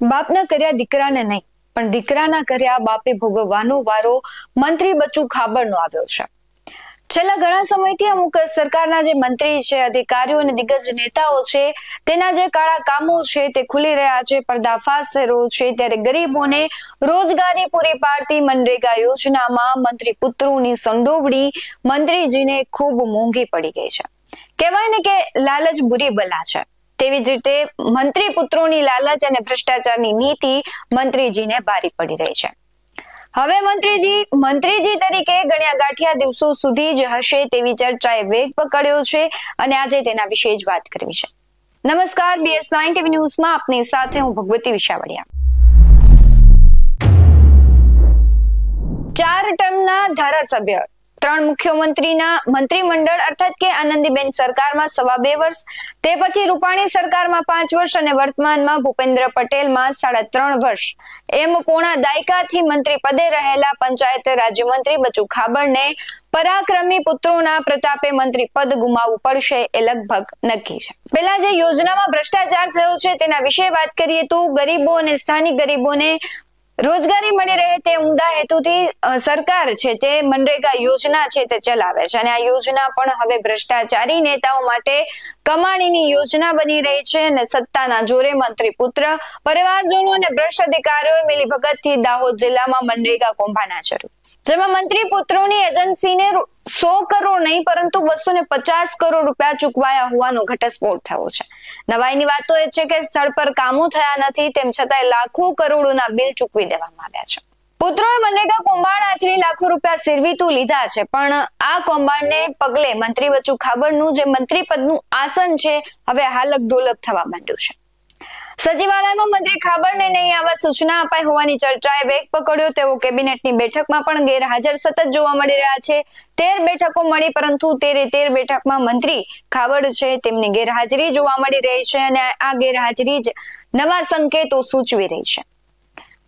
બાપના કર્યા દીકરાને નહીં, પણ દીકરાના કર્યા બાપે ભોગવવાનો વારો મંત્રી બચ્ચુ ખાબડનો આવ્યો છે. છેલ્લા ઘણા સમયથી અમુક સરકારના જે મંત્રી છે, અધિકારીઓ અને દિગ્ગજ નેતાઓ છે, તેના જે કાળા કામો છે તે ખુલી રહ્યા છે, પર્દાફાશ રહ્યો છે, ત્યારે ગરીબોને રોજગારી પૂરી પાડતી મનરેગા યોજનામાં મંત્રી પુત્રોની સંડોવણી મંત્રીજીને ખૂબ મોંઘી પડી ગઈ છે. કહેવાય ને કે લાલચ બુરી બલા છે. તેવી જ રીતે મંત્રી પુત્રોની લાલચ અને ભ્રષ્ટાચારની નીતિ મંત્રીજીને ભારી પડી રહી છે. હવે મંત્રીજી મંત્રીજી તરીકે ગણ્યા ગાંઠિયા દિવસો સુધી જ હશે તેવી ચર્ચાએ વેગ પકડ્યો છે અને આજે તેના વિશે જ વાત કરવી છે. નમસ્કાર બીએસ નાઇન ટીવી ન્યૂઝમાં આપની સાથે હું ભગવતી વિશાવડિયા. ચાર ટર્મના ધારાસભ્ય ત્રણ મુખ્યમંત્રીના મંત્રીમંડળ અર્થાત કે આનંદીબેન સરકારમાં સવા બે વર્ષ, તે પછી રૂપાણી સરકારમાં પાંચ વર્ષ અને વર્તમાનમાં ભૂપેન્દ્ર પટેલમાં સાડા ત્રણ વર્ષ. એમ પોણા દાયકાથી મંત્રી પદે રહેલા પંચાયત રાજ્યમંત્રી બચુ ખાબડને પરાક્રમી પુત્રોના પ્રતાપે મંત્રી પદ ગુમાવવું પડશે એ લગભગ નક્કી છે. પેલા જે યોજનામાં ભ્રષ્ટાચાર થયો છે તેના વિશે વાત કરીએ તો ગરીબો અને સ્થાનિક ગરીબોને રોજગારી મળી રહે તે ઉમદા હેતુથી સરકાર છે તે મનરેગા યોજના છે તે ચલાવે છે અને આ યોજના પણ હવે ભ્રષ્ટાચારી નેતાઓ માટે કમાણીની યોજના બની રહી છે અને સત્તાના જોરે મંત્રી પુત્ર પરિવારજનો અને ભ્રષ્ટ અધિકારીઓએ મિલીભગતથી દાહોદ જિલ્લામાં મનરેગા કૌભાંડા શરૂ જેમાં મંત્રી પુત્રોની એજન્સીને સો કરોડ નહીં, પરંતુ બસો ને પચાસ કરોડ રૂપિયા ચૂકવાયા હોવાનો ઘટસ્ફોટ થયો છે. નવાઈની વાત તો એ છે કે સ્થળ પર કામો થયા નથી, તેમ છતાંય લાખો કરોડોના બિલ ચૂકવી દેવામાં આવ્યા છે. પુત્રોએ મનરેગા કૌભાંડ આચરી લાખો રૂપિયા સિરવીતું લીધા છે, પણ આ કૌભાંડને પગલે મંત્રી બચુ ખાબડનું જે મંત્રી પદનું આસન છે, હવે હાલક ડોલક થવા માંડ્યું છે. સચિવાલયમાં મંત્રી ખાબરને નહીં આવા સૂચના અપાઈ હોવાની ચર્ચાએ વેગ પકડ્યો. તેઓ કેબિનેટની બેઠકમાં પણ ગેરહાજર સતત જોવા મળી રહ્યા છે. તેર બેઠકો મળી, પરંતુ તેરે તેર બેઠકમાં મંત્રી ખાબડ છે. તેમની ગેરહાજરી જોવા મળી રહી છે અને આ ગેરહાજરી જ નવા સંકેતો સૂચવી રહી છે.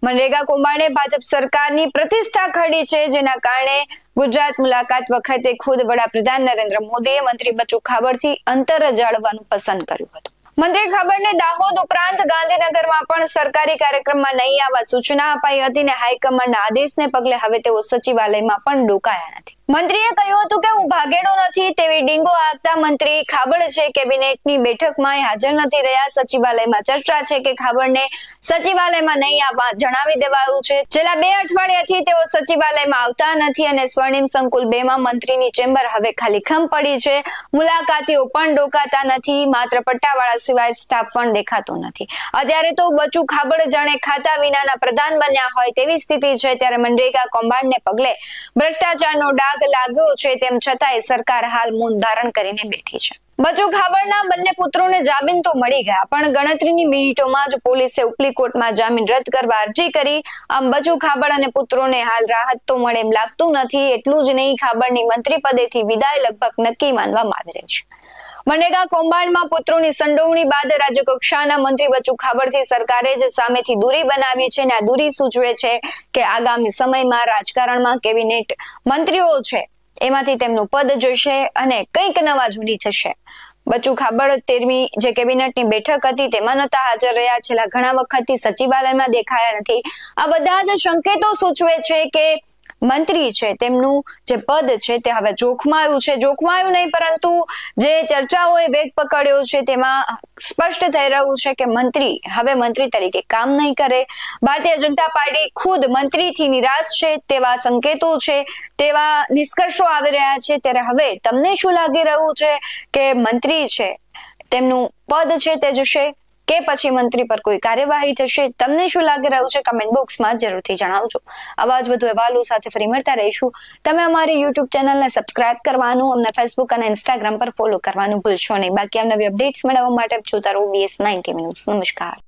મનરેગા કૌભાંડે ભાજપ સરકારની પ્રતિષ્ઠા ખડી છે, જેના કારણે ગુજરાત મુલાકાત વખતે ખુદ વડાપ્રધાન નરેન્દ્ર મોદીએ મંત્રી બચુ ખાબડથી અંતર જાળવવાનું પસંદ કર્યું હતું. મંત્રી ને દાહોદ ઉપરાંત ગાંધીનગરમાં પણ સરકારી કાર્યક્રમમાં નહીં આવવા સૂચના અપાઈ હતી ને હાઈકમાન્ડના આદેશને પગલે હવે તેઓ સચિવાલયમાં પણ ડોકાયા નથી. મંત્રીએ કહ્યું હતું કે હું ભાગેડો નથી તેવી ડીંગો આપતા મંત્રી ખાબડ છે. કેબિનેટની બેઠકમાં હાજર નથી રહ્યા. સચિવાલયમાં ચર્ચા છે કે ખાબડને સચિવાલયમાં નહીં આવવા જણાવી દેવાયું છે. છેલ્લા બે અઠવાડિયાથી તેઓ સચિવાલયમાં આવતા નથી અને સ્વર્ણિમ સંકુલ બે માં મંત્રીની ચેમ્બર હવે ખાલી ખમ પડી છે. મુલાકાતીઓ પણ ડોકાતા નથી. માત્ર પટ્ટાવાળા સિવાય સ્ટાફ પણ દેખાતો નથી. અત્યારે તો બચુ ખાબડ જાણે ખાતા વિનાના પ્રધાન બન્યા હોય તેવી સ્થિતિ છે. ત્યારે મનરેગા કૌભાંડને પગલે ભ્રષ્ટાચારનો ડાઘ લાગ્યો છે તેમ છતાંય સરકાર હાલ મૌન ધારણ કરીને બેઠી છે. બચુ ખાબડના બંને પુત્રોને જામીન તો મળી ગયા, પણ ગણતરીની મિનિટોમાં જ પોલીસે ઉપલી કોર્ટમાં જામીન રદ કરવા અરજી કરી. આમ બચુ ખાબડ અને પુત્રોને હાલ રાહત તો મળે એમ લાગતું નથી, એટલું જ નહીં ખાબડની મંત્રી પદેથી વિદાય લગભગ નક્કી માનવામાં આવી રહી છે. મનરેગા કૌભાંડમાં પુત્રોની સંડોવણી બાદ રાજ્યકક્ષાના મંત્રી બચુ ખાબડથી સરકારે જ સામેથી દૂરી બનાવી છે અને આ દૂરી સૂચવે છે કે આગામી સમયમાં રાજકારણમાં કેબિનેટ મંત્રીઓ છે, એમાંથી તેમનું પદ જશે અને કંઈક નવા જૂની થશે. બચુ ખાબડ તેરમી જે કેબિનેટની બેઠક હતી તેમાં નતા હાજર રહ્યા. છેલ્લા ઘણા વખતથી સચિવાલયમાં દેખાયા નથી. આ બધા જ સંકેતો સૂચવે છે કે મંત્રી છે, તેમનું જે પદ છે તે હવે જોખમાયું છે. જોખમાયું નહીં, પરંતુ જે ચર્ચાઓએ વેગ પકડ્યો છે તેમાં સ્પષ્ટ થઈ રહ્યું છે કે મંત્રી હવે મંત્રી તરીકે કામ નહીં કરે. ભારતીય જનતા પાર્ટી ખુદ મંત્રીથી નિરાશ છે, તેવા સંકેતો છે, તેવા નિષ્કર્ષો આવી રહ્યા છે. ત્યારે હવે તમને શું લાગી રહ્યું છે કે મંત્રી છે, તેમનું પદ છે તે જશે? કે પછી મંત્રી પર કોઈ કાર્યવાહી થશે? તમને શું લાગી રહ્યું છે? કમેન્ટ બોક્સમાં જરૂરથી જણાવજો. આવા જ વધુ અહેવાલો સાથે ફરી મળતા રહીશું. તમે અમારી યુટ્યુબ ચેનલને સબસ્ક્રાઇબ કરવાનું, અમને ફેસબુક અને ઇન્સ્ટાગ્રામ પર ફોલો કરવાનું ભૂલશો નહીં. બાકી અમને અપડેટ્સ મેળવવા માટે જોતા રહો બીએસ નાઇન્ટી ન્યૂઝ નમસ્કાર.